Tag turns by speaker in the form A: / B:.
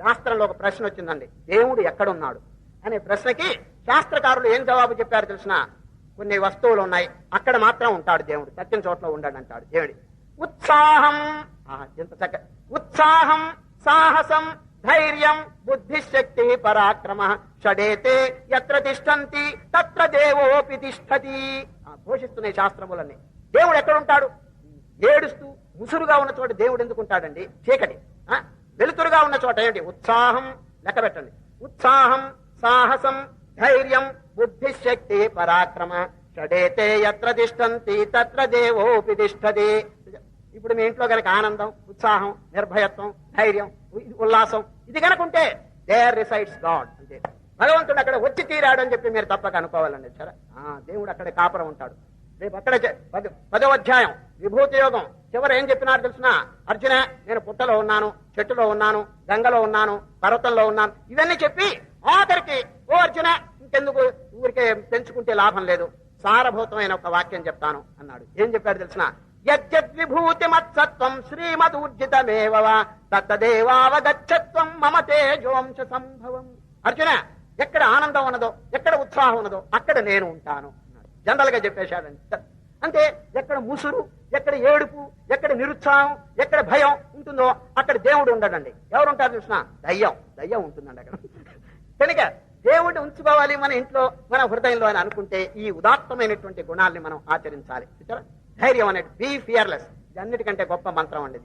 A: శాస్త్రంలో ఒక ప్రశ్న వచ్చిందండి. దేవుడు ఎక్కడున్నాడు? అనే ప్రశ్నకి శాస్త్రకారులు ఏం జవాబు చెప్పారు తెలిసిన కొన్ని వస్తువులు ఉన్నాయి. అక్కడ మాత్రం ఉంటాడు దేవుడు. సత్యం చోట్ల ఉండడు అంటాడు దేవుడి. ఉత్సాహం ఎంత చక్క ఉత్సాహం సాహసం ధైర్యం బుద్ధిశక్తి పరాక్రమ షడేతే ఎత్ర తిష్టంతి తత్ర దేవోపి తిష్టతి. ఆ, శాస్త్రములన్నీ. దేవుడు ఎక్కడుంటాడు? ఏడుస్తూ ముసురుగా ఉన్న చోట దేవుడు ఎందుకుంటాడండి? చీకటి. ఆ? ఉన్న చోట ఏంటి ఉత్సాహం లెక్క పెట్టండి. ఉత్సాహం సాహసం ధైర్యం బుద్ధిశక్తి పరాక్రమ. షడేతే ఎత్ర తిష్టంతి తత్ర దేవోపి తిష్టది ఇప్పుడు మీ ఇంట్లో కనుక ఆనందం ఉత్సాహం నిర్భయత్వం ధైర్యం ఉల్లాసం ఇది కనుక ఉంటే దేర్ రిసైడ్స్ గాడ్ అంటే భగవంతుడు అక్కడ వచ్చి తీరాడు అని చెప్పి మీరు తప్పక అనుకోవాలండి సరే ఆ దేవుడు అక్కడ కాపురం ఉంటాడు. రేపు అక్కడ పద- పదో అధ్యాయం విభూతి యోగం. చివరి ఏం చెప్పినారు తెలిసిన అర్జున నేను పుట్టలో ఉన్నాను చెట్టులో ఉన్నాను గంగలో ఉన్నాను పర్వతంలో ఉన్నాను. ఇవన్నీ చెప్పి ఆఖరికి ఓ అర్జున ఇంకెందుకు? ఊరికే పెంచుకుంటే లాభం లేదు. సారభూతమైన ఒక వాక్యం చెప్తాను అన్నాడు. ఏం చెప్పాడు తెలిసిన యజ్ఞద్విభూతి మత్సత్వం శ్రీమదూర్జితమేవ తత్తదేవావగచ్చత్వం మమ తేజోంశ సంభవం. అర్జున ఎక్కడ ఆనందం ఉన్నదో ఎక్కడ ఉత్సాహం ఉన్నదో అక్కడ నేను ఉంటాను జనరల్గా చెప్పేశాడండి. అంటే ఎక్కడ ముసురు ఎక్కడ ఏడుపు ఎక్కడ నిరుత్సాహం ఎక్కడ భయం ఉంటుందో అక్కడ దేవుడు ఉండడండి. ఎవరు ఉంటారు చూసిన? దయ్యం. దయ్యం ఉంటుందండి అక్కడ. కనుక దేవుడిని ఉంచుకోవాలి మన ఇంట్లో మన హృదయంలో అని అనుకుంటే ఈ ఉదాత్తమైనటువంటి గుణాల్ని మనం ఆచరించాలి. ధైర్యం అనేది బీ ఫియర్లెస్ ఇది అన్నిటికంటే గొప్ప మంత్రం అండి